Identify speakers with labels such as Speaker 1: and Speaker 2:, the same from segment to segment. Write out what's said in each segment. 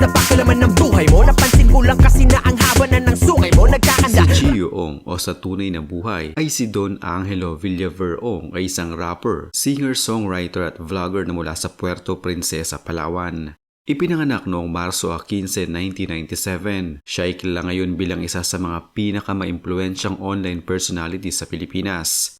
Speaker 1: na pakilaman ng buhay mo Napansin ko lang kasi na ang haba na ng sungay mo Nagkakanda
Speaker 2: Si Gio Ong o sa tunay na buhay ay si Don Angelo Villaver Ong ay isang rapper, singer, songwriter at vlogger na mula sa Puerto Princesa, Palawan. Ipinanganak noong Marso 15, 1997. Siya ay kilala ngayon bilang isa sa mga pinaka-maimpluensyang online personality sa Pilipinas.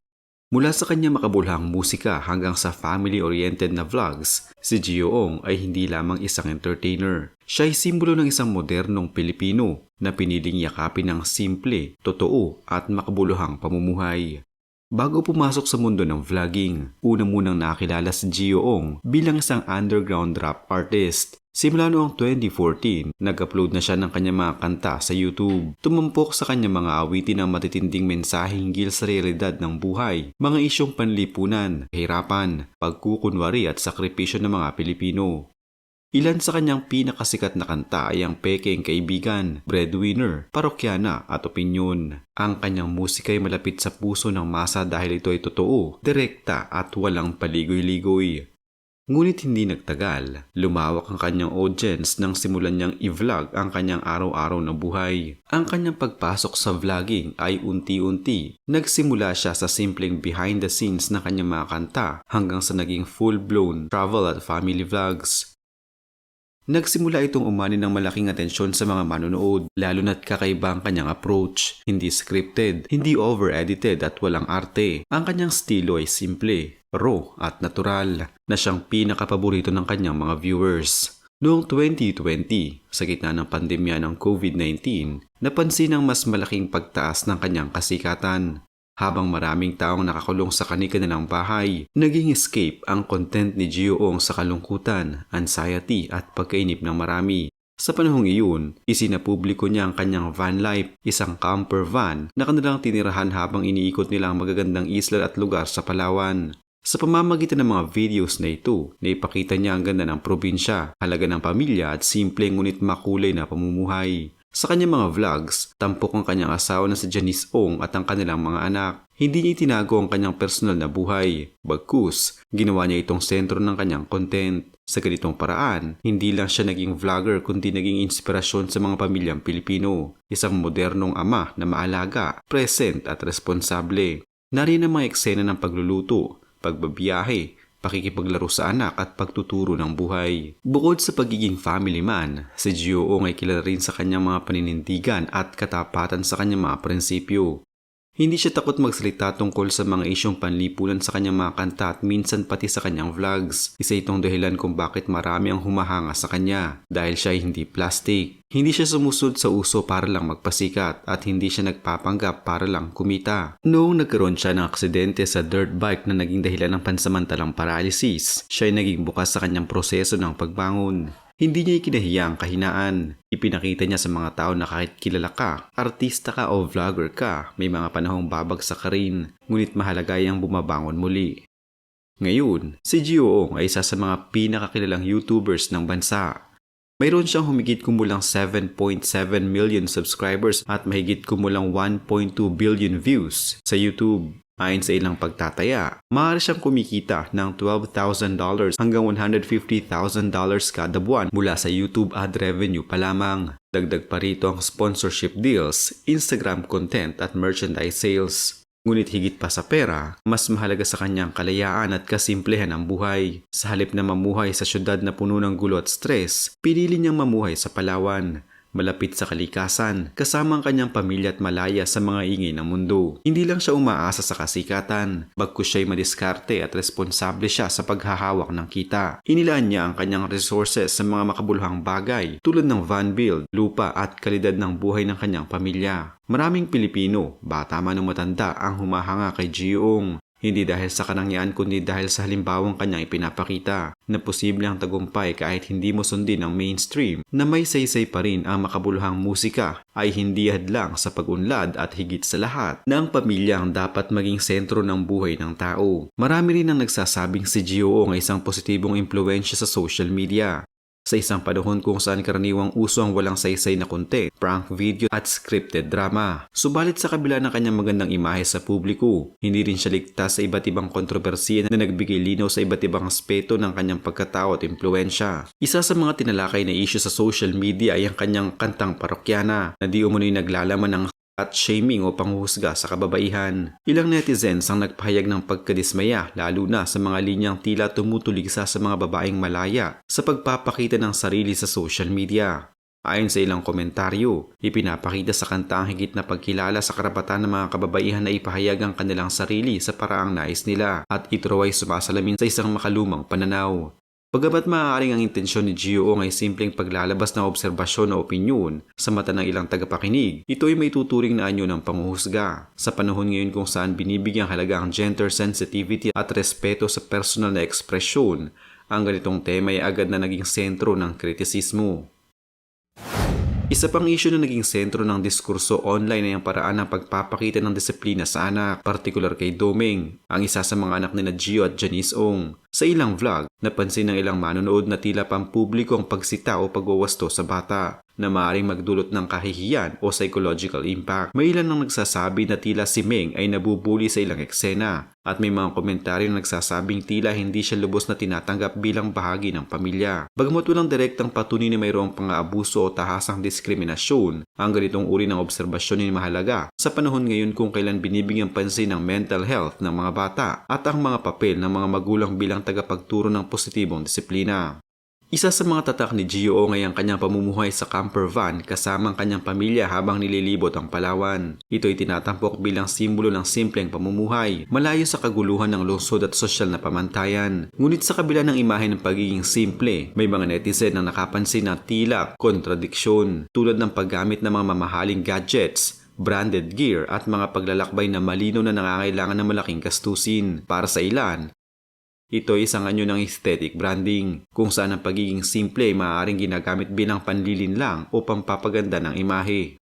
Speaker 2: Mula sa kanya makabulhang musika hanggang sa family-oriented na vlogs, si Gio Ong ay hindi lamang isang entertainer. Siya ay simbolo ng isang modernong Pilipino na piniling yakapin ng simple, totoo at makabuluhang pamumuhay. Bago pumasok sa mundo ng vlogging, una munang nakilala si Gio Ong bilang isang underground rap artist. Simula noong 2014, nag-upload na siya ng kanyang mga kanta sa YouTube. Tumampok sa kanyang mga awitin ng matitinding mensahe hinggil sa realidad ng buhay, mga isyong panlipunan, kahirapan, pagkukunwari at sakripisyo ng mga Pilipino. Ilan sa kanyang pinakasikat na kanta ay ang Pekeng Kaibigan, Breadwinner, Parokyana at Opinyon. Ang kanyang musika ay malapit sa puso ng masa dahil ito ay totoo, direkta at walang paligoy-ligoy. Ngunit hindi nagtagal, lumawak ang kanyang audience nang simulan niyang i-vlog ang kanyang araw-araw na buhay. Ang kanyang pagpasok sa vlogging ay unti-unti. Nagsimula siya sa simpleng behind the scenes ng kanyang mga kanta hanggang sa naging full-blown travel at family vlogs. Nagsimula itong umani ng malaking atensyon sa mga manonood, lalo na't kakaiba ang kanyang approach. Hindi scripted, hindi over-edited at walang arte. Ang kanyang estilo ay simple, raw at natural, na siyang pinakapaborito ng kanyang mga viewers. Noong 2020, sa gitna ng pandemya ng COVID-19, napansin ang mas malaking pagtaas ng kanyang kasikatan. Habang maraming taong nakakulong sa kanilang bahay, naging escape ang content ni Gio Ong sa kalungkutan, anxiety at pagkainip ng marami. Sa panahong iyon, isinapubliko niya ang kanyang van life, isang camper van na kanilang tinirahan habang iniikot nila ang magagandang isla at lugar sa Palawan. Sa pamamagitan ng mga videos na ito, naipakita niya ang ganda ng probinsya, halaga ng pamilya at simple ngunit makulay na pamumuhay. Sa kanyang mga vlogs, tampok ang kanyang asawa na si Janice Ong at ang kanilang mga anak. Hindi niya itinago ang kanyang personal na buhay. Bagkus, ginawa niya itong sentro ng kanyang content. Sa ganitong paraan, hindi lang siya naging vlogger kundi naging inspirasyon sa mga pamilyang Pilipino. Isang modernong ama na maalaga, present at responsable. Nariyan ang mga eksena ng pagluluto, pagbabiyahe, pakikipaglaro sa anak at pagtuturo ng buhay. Bukod sa pagiging family man, si Gio ay kilala rin sa kanyang mga paninindigan at katapatan sa kanyang mga prinsipyo. Hindi siya takot magsalita tungkol sa mga isyong panlipunan sa kanyang mga kanta at minsan pati sa kanyang vlogs. Isa itong dahilan kung bakit marami ang humahanga sa kanya dahil siya ay hindi plastic. Hindi siya sumusod sa uso para lang magpasikat at hindi siya nagpapanggap para lang kumita. Noong nagkaroon siya ng aksidente sa dirt bike na naging dahilan ng pansamantalang paralysis, siya ay naging bukas sa kanyang proseso ng pagbangon. Hindi niya ikinahiya ang kahinaan. Ipinakita niya sa mga tao na kahit kilala ka, artista ka o vlogger ka, may mga panahong babagsak ka rin, ngunit mahalaga ang bumabangon muli. Ngayon, si Gio Ong ay isa sa mga pinakakilalang YouTubers ng bansa. Mayroon siyang humigit kumulang 7.7 million subscribers at mahigit kumulang 1.2 billion views sa YouTube. Ayon sa ilang pagtataya, maaari siyang kumikita ng $12,000 hanggang $150,000 kada buwan mula sa YouTube ad revenue pa lamang. Dagdag pa rito ang sponsorship deals, Instagram content at merchandise sales. Ngunit higit pa sa pera, mas mahalaga sa kanyang kalayaan at kasimplehan ang buhay. Sa halip na mamuhay sa syudad na puno ng gulo at stress, pinili niyang mamuhay sa Palawan malapit sa kalikasan, kasama ang kanyang pamilya at malaya sa mga ingay ng mundo. Hindi lang siya umaasa sa kasikatan, bagkus siya'y madiskarte at responsable siya sa paghahawak ng kita. Inilaan niya ang kanyang resources sa mga makabuluhang bagay tulad ng van build, lupa at kalidad ng buhay ng kanyang pamilya. Maraming Pilipino, bata man o matanda, ang humahanga kay Gioong. Hindi dahil sa kanangyaan kundi dahil sa halimbawang kanyang ipinapakita na posible ang tagumpay kahit hindi mo sundin ang mainstream na may saysay pa rin ang makabuluhang musika ay hindi hadlang sa pag-unlad at higit sa lahat na ang pamilya ang dapat maging sentro ng buhay ng tao. Marami rin ang nagsasabing si Gio ang isang positibong impluensya sa social media. Sa isang panahon kung saan karaniwang uso ang walang saysay na content, prank video at scripted drama. Subalit sa kabila ng kanyang magandang imahe sa publiko, hindi rin siya ligtas sa iba't ibang kontrobersiya na nagbigay linaw sa iba't ibang aspeto ng kanyang pagkatao at impluensya. Isa sa mga tinalakay na issue sa social media ay ang kanyang kantang parokyana na di umano'y naglalaman ng at shaming o panghuhusga sa kababaihan. Ilang netizens ang nagpahayag ng pagkadismaya lalo na sa mga linyang tila tumutuligsa sa mga babaeng malaya sa pagpapakita ng sarili sa social media. Ayon sa ilang komentaryo, ipinapakita sa kanta ang higit na pagkilala sa karapatan ng mga kababaihan na ipahayag ang kanilang sarili sa paraang nais nila at ito ay sumasalamin sa isang makalumang pananaw. Bagamat maaaring ang intensyon ni Gio Ong ay simpleng paglalabas ng obserbasyon o opinyon sa mata ng ilang tagapakinig, ito ay may tuturing na anyo ng panguhusga. Sa panahon ngayon kung saan binibigyang halaga ang gender sensitivity at respeto sa personal na ekspresyon, ang ganitong tema ay agad na naging sentro ng kritisismo. Isa pang issue na naging sentro ng diskurso online ay ang paraan ng pagpapakita ng disiplina sa anak, partikular kay Doming, ang isa sa mga anak ni na Gio at Janice Ong. Sa ilang vlog, napansin ng ilang manonood na tila pampubliko ang pagsita o pagwawasto sa bata na maaaring magdulot ng kahihiyan o psychological impact. May ilan nang nagsasabi na tila si Meng ay nabubuli sa ilang eksena at may mga komentaryo na nagsasabing tila hindi siya lubos na tinatanggap bilang bahagi ng pamilya. Bagamat walang direktang patunay na mayroong pang-aabuso o tahasang diskriminasyon, ang ganitong uri ng obserbasyon ay mahalaga sa panahon ngayon kung kailan binibigyan pansin ng mental health ng mga bata at ang mga papel ng mga magulang bilang tagapagturo ng positibong disiplina. Isa sa mga tatak ni Gio Ong ay ang kanyang pamumuhay sa camper van kasama ang kanyang pamilya habang nililibot ang Palawan. Ito ay tinatampok bilang simbolo ng simpleng pamumuhay, malayo sa kaguluhan ng lungsod at sosyal na pamantayan. Ngunit sa kabila ng imahe ng pagiging simple, may mga netizen na nakapansin na tila kontradiksyon tulad ng paggamit ng mga mamahaling gadgets branded gear at mga paglalakbay na malino na nangangailangan ng malaking gastusin. Para sa ilan, ito ay isang anyo ng aesthetic branding, kung saan ang pagiging simple ay maaaring ginagamit bilang panlilin lang o pampapaganda ng imahe.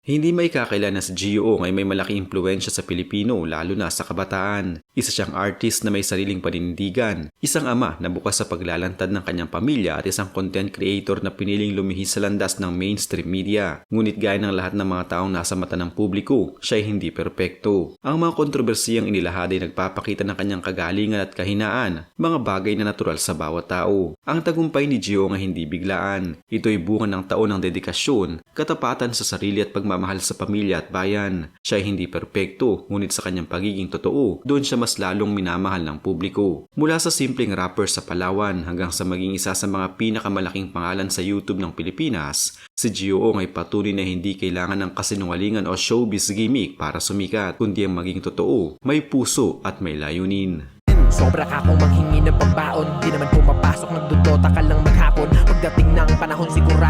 Speaker 2: Hindi may kakailan na si Gio ay may malaking impluensya sa Pilipino lalo na sa kabataan. Isa siyang artist na may sariling panindigan, isang ama na bukas sa paglalantad ng kanyang pamilya at isang content creator na piniling lumihis sa landas ng mainstream media. Ngunit gaya ng lahat ng mga taong nasa mata ng publiko, siya ay hindi perpekto. Ang mga kontrobersiyang inilahad ay nagpapakita ng kanyang kagalingan at kahinaan, mga bagay na natural sa bawat tao. Ang tagumpay ni Gio Ong ay hindi biglaan. Ito ay bunga ng taon ng dedikasyon, katapatan sa sarili at pagmamahal sa pamilya at bayan. Siya ay hindi perpekto, ngunit sa kanyang pagiging totoo, doon siya mas lalong minamahal ng publiko. Mula sa simpleng rapper sa Palawan hanggang sa maging isa sa mga pinakamalaking pangalan sa YouTube ng Pilipinas, si Gio Ong ay patuloy na hindi kailangan ng kasinungalingan o showbiz gimmick para sumikat, kundi ang maging totoo, may puso at may layunin.
Speaker 1: Sobra ka kung manghingi ng pambaon Di naman pumapasok, nagdudota ka lang maghapon Pagdating ng panahon sigurado